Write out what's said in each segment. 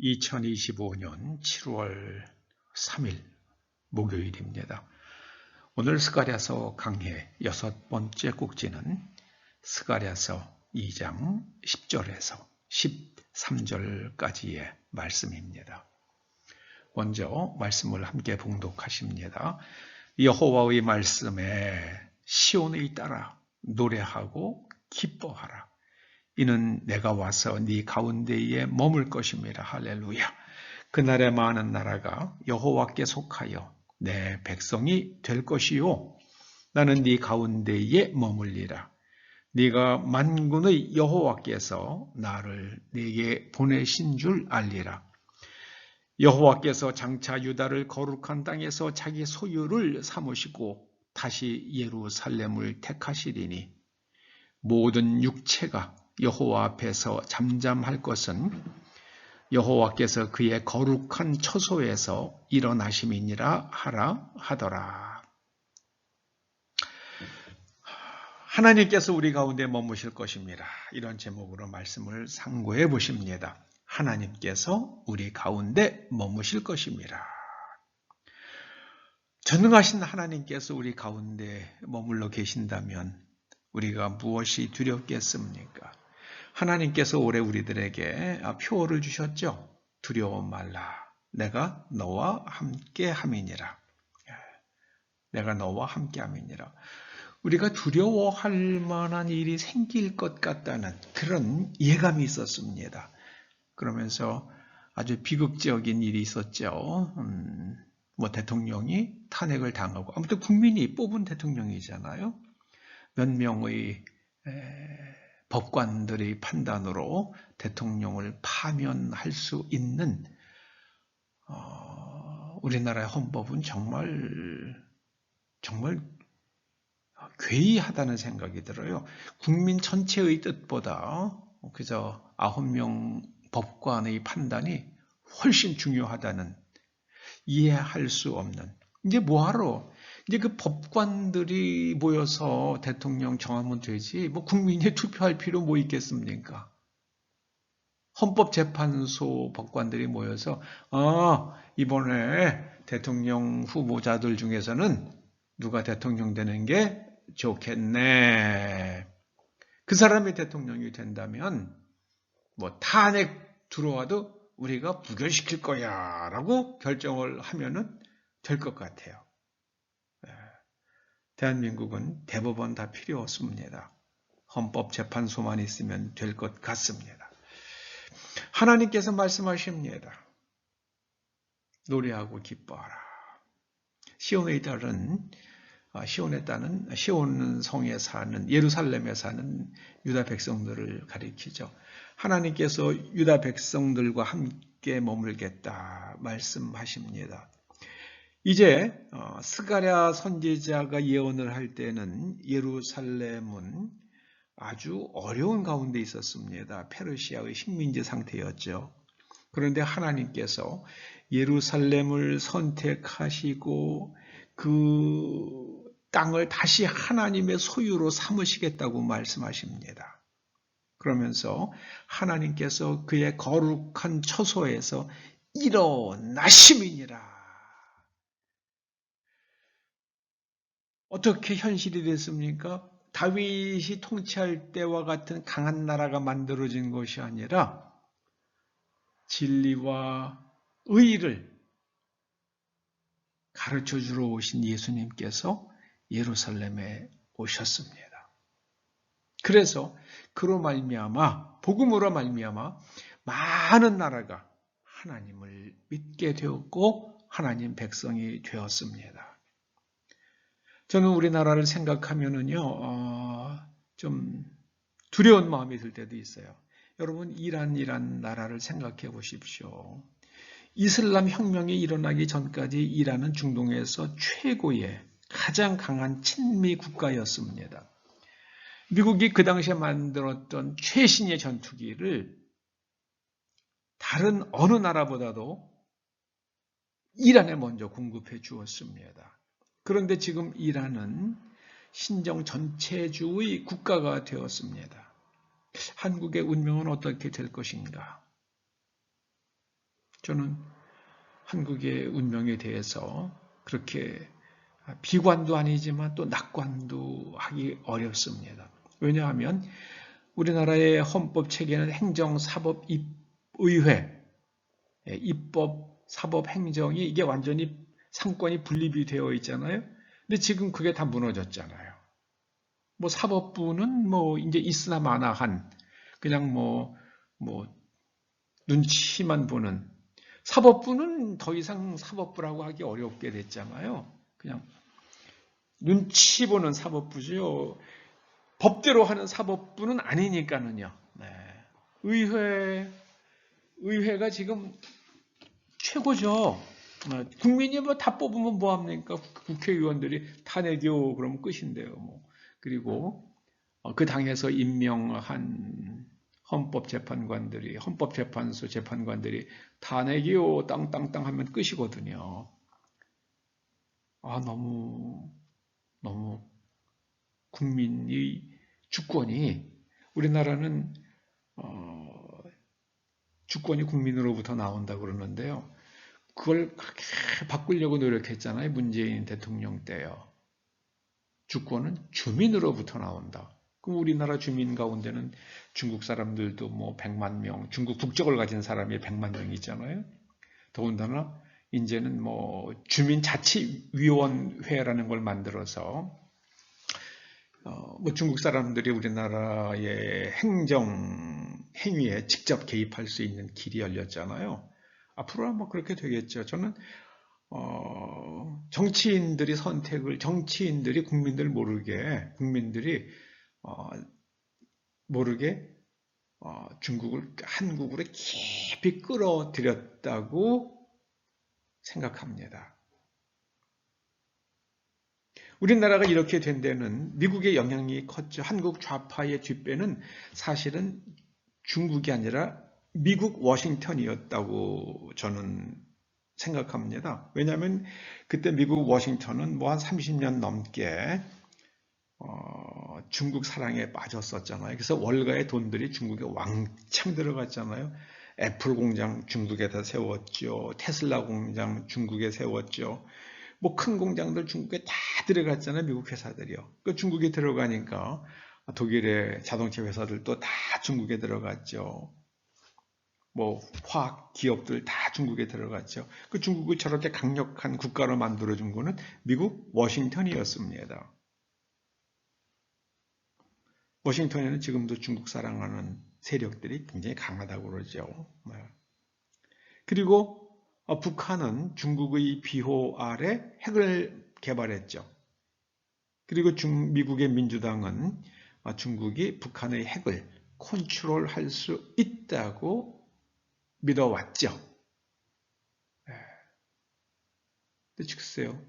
2025년 7월 3일 목요일입니다. 오늘 스가랴서 강해 여섯 번째 꼭지는 스가랴서 2장 10절에서 13절까지의 말씀입니다. 먼저 말씀을 함께 봉독하십니다. 여호와의 말씀에 시온에 따라 노래하고 기뻐하라. 이는 내가 와서 네 가운데에 머물 것입니다. 할렐루야. 그날에 많은 나라가 여호와께 속하여 내 백성이 될 것이요. 나는 네 가운데에 머물리라. 네가 만군의 여호와께서 나를 네게 보내신 줄 알리라. 여호와께서 장차 유다를 거룩한 땅에서 자기 소유를 삼으시고 다시 예루살렘을 택하시리니 모든 육체가 여호와 앞에서 잠잠할 것은 여호와께서 그의 거룩한 처소에서 일어나심이니라 하라 하더라. 하나님께서 우리 가운데 머무실 것입니다. 이런 제목으로 말씀을 상고해 보십니다. 하나님께서 우리 가운데 머무실 것입니다. 전능하신 하나님께서 우리 가운데 머물러 계신다면 우리가 무엇이 두렵겠습니까? 하나님께서 올해 우리들에게 표어를 주셨죠. 두려워 말라. 내가 너와 함께 함이니라. 예. 내가 너와 함께 함이니라. 우리가 두려워할 만한 일이 생길 것 같다는 그런 예감이 있었습니다. 그러면서 아주 비극적인 일이 있었죠. 음, 뭐 대통령이 탄핵을 당하고 아무튼 국민이 뽑은 대통령이잖아요. 몇 명의 에, 법관들의 판단으로 대통령을 파면할 수 있는 어, 우리나라의 헌법은 정말 정말 괴이하다는 생각이 들어요. 국민 전체의 뜻보다 그저 아홉 명 법관의 판단이 훨씬 중요하다는 이해할 수 없는 이제 뭐하러 이제 그 법관들이 모여서 대통령 정하면 되지, 뭐 국민이 투표할 필요 뭐 있겠습니까? 헌법재판소 법관들이 모여서, 아, 이번에 대통령 후보자들 중에서는 누가 대통령 되는 게 좋겠네. 그 사람이 대통령이 된다면, 뭐 탄핵 들어와도 우리가 부결시킬 거야 라고 결정을 하면은 될 것 같아요. 대한민국은 대법원 다 필요 없습니다. 헌법재판소만 있으면 될 것 같습니다. 하나님께서 말씀하십니다. 노래하고 기뻐하라. 시온의 딸은 아, 시온의 딸은 시온 성에 사는 예루살렘에 사는 유다 백성들을 가리키죠. 하나님께서 유다 백성들과 함께 머물겠다 말씀하십니다. 이제 어, 스가랴 선지자가 예언을 할 때는 예루살렘은 아주 어려운 가운데 있었습니다. 페르시아의 식민지 상태였죠. 그런데 하나님께서 예루살렘을 선택하시고 그 땅을 다시 하나님의 소유로 삼으시겠다고 말씀하십니다. 그러면서 하나님께서 그의 거룩한 처소에서 일어나심이니라. 어떻게 현실이 됐습니까? 다윗이 통치할 때와 같은 강한 나라가 만들어진 것이 아니라 진리와 의를 가르쳐 주러 오신 예수님께서 예루살렘에 오셨습니다. 그래서 그로 말미암아 복음으로 말미암아 많은 나라가 하나님을 믿게 되었고 하나님 백성이 되었습니다. 저는 우리나라를 생각하면은요, 어, 좀 두려운 마음이 들 때도 있어요. 여러분, 이란이란 나라를 생각해 보십시오. 이슬람 혁명이 일어나기 전까지 이란은 중동에서 최고의 가장 강한 친미 국가였습니다. 미국이 그 당시에 만들었던 최신의 전투기를 다른 어느 나라보다도 이란에 먼저 공급해 주었습니다. 그런데 지금 이란은 신정 전체주의 국가가 되었습니다. 한국의 운명은 어떻게 될 것인가? 저는 한국의 운명에 대해서 그렇게 비관도 아니지만 또 낙관도 하기 어렵습니다. 왜냐하면 우리나라의 헌법 체계는 행정, 사법, 입, 의회, 예, 입법, 사법, 행정이 이게 완전히 상권이 분립이 되어 있잖아요. 근데 지금 그게 다 무너졌잖아요. 뭐 사법부는 뭐 이제 있으나 마나한 그냥 뭐뭐 뭐 눈치만 보는 사법부는 더 이상 사법부라고 하기 어렵게 됐잖아요. 그냥 눈치 보는 사법부죠. 법대로 하는 사법부는 아니니까는요. 네. 의회, 의회가 지금 최고죠. 네. 국민이 뭐 다 뽑으면 뭐 합니까? 국회의원들이 탄핵이요. 그러면 끝인데요. 뭐. 그리고 어, 그 당에서 임명한 헌법재판관들이, 헌법재판소 재판관들이 탄핵이요. 땅땅땅 하면 끝이거든요. 아, 너무, 너무 국민의 주권이 우리나라는 어, 주권이 국민으로부터 나온다 그러는데요. 그걸 그렇게 바꾸려고 노력했잖아요. 문재인 대통령 때요. 주권은 주민으로부터 나온다. 그럼 우리나라 주민 가운데는 중국 사람들도 뭐 100만 명, 중국 국적을 가진 사람이 100만 명 있잖아요. 더군다나 이제는 뭐 주민자치위원회라는 걸 만들어서 어, 뭐 중국 사람들이 우리나라의 행정 행위에 직접 개입할 수 있는 길이 열렸잖아요. 앞으로는 뭐 그렇게 되겠죠. 저는 어, 정치인들이 선택을 정치인들이 국민들 모르게 국민들이 어, 모르게 어, 중국을 한국으로 깊이 끌어들였다고 생각합니다. 우리나라가 이렇게 된 데는 미국의 영향이 컸죠. 한국 좌파의 뒷배는 사실은 중국이 아니라 미국 워싱턴이었다고 저는 생각합니다. 왜냐하면 그때 미국 워싱턴은 뭐 한 30년 넘게 어, 중국 사랑에 빠졌었잖아요. 그래서 월가의 돈들이 중국에 왕창 들어갔잖아요. 애플 공장 중국에다 세웠죠. 테슬라 공장 중국에 세웠죠. 뭐 큰 공장들 중국에 다 들어갔잖아요. 미국 회사들이요. 그 중국에 들어가니까 독일의 자동차 회사들도 다 중국에 들어갔죠. 뭐 화학 기업들 다 중국에 들어갔죠. 그 중국을 저렇게 강력한 국가로 만들어준 거는 미국 워싱턴이었습니다. 워싱턴에는 지금도 중국 사랑하는 세력들이 굉장히 강하다고 그러죠. 네. 그리고 어, 북한은 중국의 비호 아래 핵을 개발했죠. 그리고 중, 미국의 민주당은 어, 중국이 북한의 핵을 컨트롤할 수 있다고 믿어왔죠. 네. 근데 글쎄요.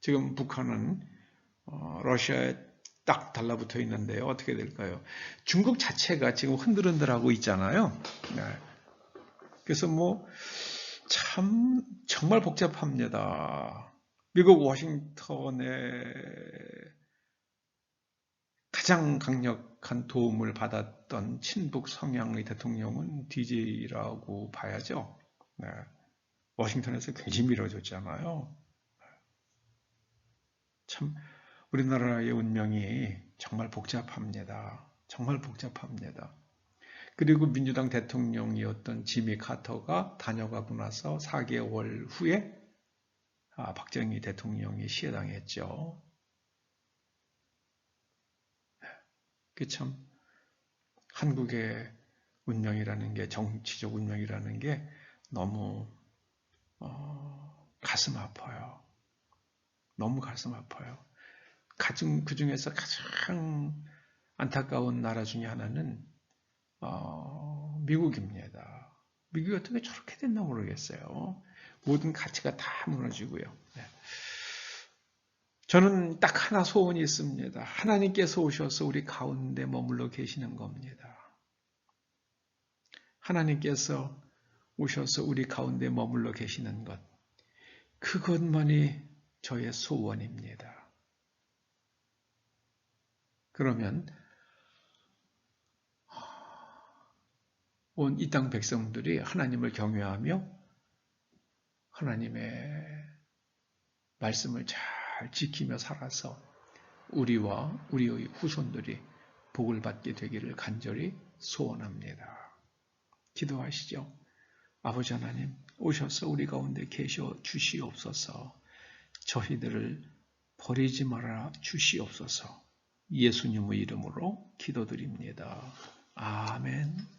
지금 북한은 어, 러시아에 딱 달라붙어 있는데요. 어떻게 될까요? 중국 자체가 지금 흔들흔들하고 있잖아요. 네. 그래서 뭐, 참, 정말 복잡합니다. 미국 워싱턴에 가장 강력한 도움을 받았던 친북 성향의 대통령은 DJ라고 봐야죠. 네. 워싱턴에서 굉장히 밀어줬잖아요. 참, 우리나라의 운명이 정말 복잡합니다. 정말 복잡합니다. 그리고 민주당 대통령이었던 지미 카터가 다녀가고 나서 4개월 후에 아, 박정희 대통령이 시해당했죠. 그참 한국의 운명이라는 게 정치적 운명이라는 게 너무 어, 가슴 아파요. 너무 가슴 아파요. 가장 그 중에서 가장 안타까운 나라 중에 하나는 어, 미국입니다. 미국이 어떻게 저렇게 됐나 모르겠어요. 모든 가치가 다 무너지고요. 네. 저는 딱 하나 소원이 있습니다. 하나님께서 오셔서 우리 가운데 머물러 계시는 겁니다. 하나님께서 오셔서 우리 가운데 머물러 계시는 것. 그것만이 저의 소원입니다. 그러면 온 이 땅 백성들이 하나님을 경외하며 하나님의 말씀을 잘 지키며 살아서 우리와 우리의 후손들이 복을 받게 되기를 간절히 소원합니다. 기도하시죠. 아버지 하나님, 오셔서 우리 가운데 계셔 주시옵소서. 저희들을 버리지 말아 주시옵소서. 예수님의 이름으로 기도드립니다. 아멘.